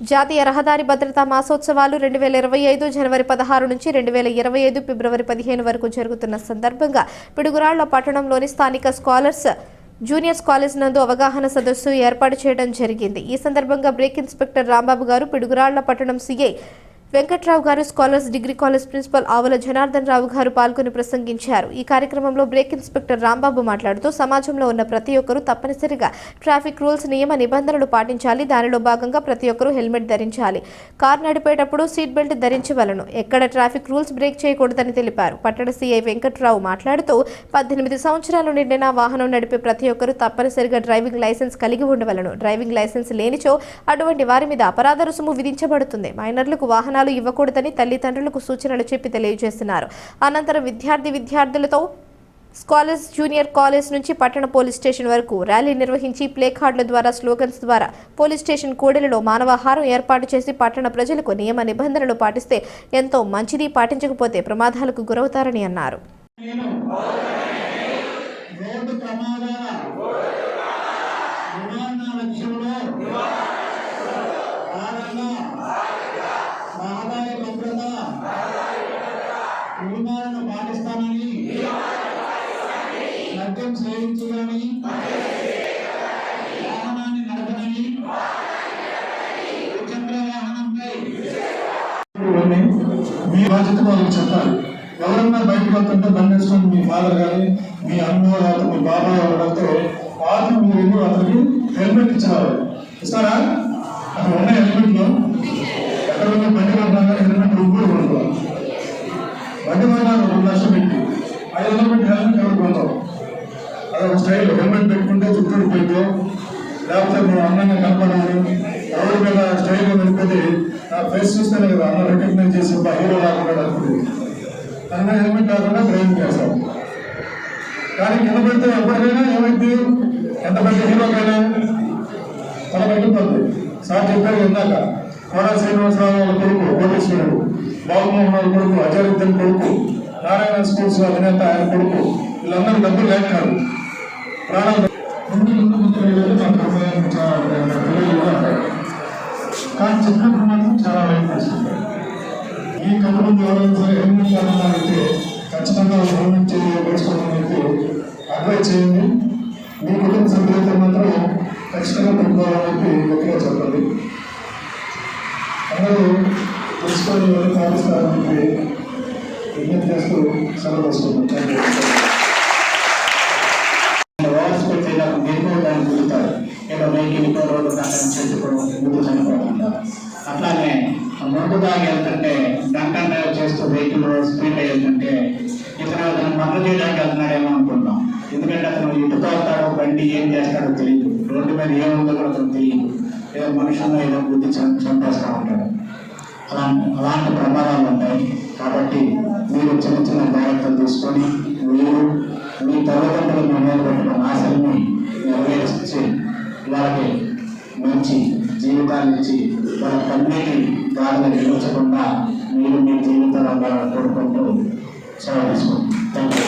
జాతీయ రహదారి భద్రతా మాసోత్సవాలు రెండు వేల ఇరవై ఐదు జనవరి పదహారు నుంచి రెండు వేల ఇరవై ఐదు ఫిబ్రవరి పదిహేను వరకు జరుగుతున్న సందర్భంగా పిడుగురాళ్ళ పట్టణంలోని స్థానిక స్కాలర్స్ జూనియర్స్ కాలేజ్ నందు అవగాహన సదస్సు ఏర్పాటు చేయడం జరిగింది. ఈ సందర్భంగా బ్రేక్ ఇన్స్పెక్టర్ రాంబాబు గారు పిడుగురాళ్ళ పట్టణం సీఐ వెంకట్రావు గారు స్కాలర్స్ డిగ్రీ కాలేజ్ ప్రిన్సిపల్ ఆవుల జనార్దన్ రావు గారు పాల్గొని ప్రసంగించారు. ఈ కార్యక్రమంలో బ్రేక్ ఇన్స్పెక్టర్ రాంబాబు మాట్లాడుతూ సమాజంలో ఉన్న ప్రతి ఒక్కరూ తప్పనిసరిగా ట్రాఫిక్ రూల్స్ నియమ నిబంధనలు పాటించాలి. దానిలో భాగంగా ప్రతి ఒక్కరూ హెల్మెట్ ధరించాలి. కారు నడిపేటప్పుడు సీట్ బెల్ట్ ధరించవలను. ఎక్కడ ట్రాఫిక్ రూల్స్ బ్రేక్ చేయకూడదని తెలిపారు. పట్టణ సీఐ వెంకట్రావు మాట్లాడుతూ పద్దెనిమిది సంవత్సరాలు నిండిన వాహనం నడిపే ప్రతి ఒక్కరూ తప్పనిసరిగా డ్రైవింగ్ లైసెన్స్ కలిగి ఉండవలను. డ్రైవింగ్ లైసెన్స్ లేనిచో అటువంటి వారి మీద అపరాధ రుసుము విధించబడుతుంది. మైనర్లకు వాహనాలు ఇవ్వకూడదని తల్లిదండ్రులకు సూచనలు చెప్పి తెలియజేస్తున్నారు. అనంతరం విద్యార్థి విద్యార్థులతో స్కాలర్స్ జూనియర్ కాలేజ్ నుంచి పట్టణ పోలీస్ స్టేషన్ వరకు ర్యాలీ నిర్వహించి ప్లే కార్డుల ద్వారా స్లోగన్స్ ద్వారా పోలీస్ స్టేషన్ కూడలిలో మానవాహారం ఏర్పాటు చేసి పట్టణ ప్రజలకు నియమ నిబంధనలు పాటిస్తే ఎంతో మంచిది పాటించకపోతే ప్రమాదాలకు గురవుతారని అన్నారు. ప్రమాదాల నివారణ లక్ష్యంలో రహదారి భద్రత. నియమాలను పాటిస్తానని. మద్యం సేవించుగాని వాహనాన్ని నడపనని. ద్విచక్ర వాహనంపై. మీ బాధ్యత వాళ్ళకి చెప్పాలి. ఎవరన్నా బయటకు వెళ్తుంటే బండి మీ ఫాదర్ కానీ మీ అమ్మ లేకపోతే మీ బాబాయ్ ఎవరైతే వాళ్ళు మీరు అతనికి హెల్మెట్ ఇచ్చేవారు. ఇస్తారా? అక్కడ ఉన్న హెల్మెట్లు. బండి కొన్నా కానీ హెల్మెట్ కూడా కొనుక్కోవాలి. బండి కొన్నా రెండు లక్షలు పెట్టి. ఐదు వందలు పెట్టి హెల్మెట్ ఎవరు కొంటాం అదొక స్టైల్ హెల్మెట్ పెట్టుకుంటే చుట్టూ పెట్టు లేకపోతే మేము అందంగా కనపడాలి. ఎవరి మీద స్టైల్గా వెళ్ళిపోతే నా ఫేస్ చూస్తేనే కదా అన్న రికగ్నైజ్ చేసి ఒక హీరో లేకుండా అనుకుంటుంది. అన్న హెల్మెట్ లేకుండా డ్రైవింగ్ చేస్తాం కానీ కింద పెడితే ఎప్పటికైనా ఏమైంది? ఎంత పెద్ద హీరోకైనా తల పట్టిపోతుంది సార్ చెప్పారు ఇందాక కోనా శ్రీనివాసరావు వాళ్ళ కొడుకు కోటేశ్వరుడు బాబుమోహన్ వాళ్ళ కొడుకు అజరుద్దీన్ కొడుకు నారాయణ స్కూల్స్ అధినేత ఆయన కొడుకు వీళ్ళందరూ డబ్బులు లేక కాదు. ప్రాణాలు కానీ చెప్పినప్పుడు మాత్రం చాలా లైఫ్ తీసుకుంటారు ఈ కథ ముందు ఎవరైనా సరే హెల్మెట్ కావాలంటే ఖచ్చితంగా గవర్నమెంట్ హెల్మెట్ అడ్వైజ్ చేయండి. మీ కుటుంబ సభ్యులైతే మాత్రం ఖచ్చితంగా పెట్టుకోవాలని గట్టిగా చెప్పండి. అందరూ తెలుసుకొని ఎవరు పాటిస్తారని విజ్ఞప్తి చేస్తూ సెలవు తీసుకుంటాం థ్యాంక్ యూ ఓవర్స్పీడ్ ఏదో వెహికల్ రోడ్డు దాకా చెట్టుకోవడం ముందు చనిపోకుండా అట్లానే ముందు దాకా వెళ్తుంటే డంకన్ డ్రైవ్ చేస్తూ వెహికల్ స్పీడ్ వెళ్తుంటే ఇతను అతను మర్ర చేయడానికి వెళ్తున్నాడేమో అనుకుంటాం ఎందుకంటే అతను ఇటు తోలుతాడో బండి ఏం చేస్తాడో తెలియదు. రోడ్డు మీద ఏముందో కూడా అతను తెలియదు. ఏదో మనుషుల్లో ఏదో బుద్ధి చంపేస్తూ ఉంటాడు. అలాంటి అలాంటి ప్రమాదాలు ఉంటాయి కాబట్టి మీరు చిన్న చిన్న జాగ్రత్తలు తీసుకొని మీరు మీ తల్లిదండ్రులు మీ మీద పెట్టిన ఆశల్ని నెరవేర్చి ఇలాగే మంచి జీవితాన్ని ఇచ్చి వాళ్ళ కన్నీటి గాలిని నిలవచకుండా మీరు మీ జీవితాలను కోరుకుంటూ సెలవు తీసుకోండి థ్యాంక్ యూ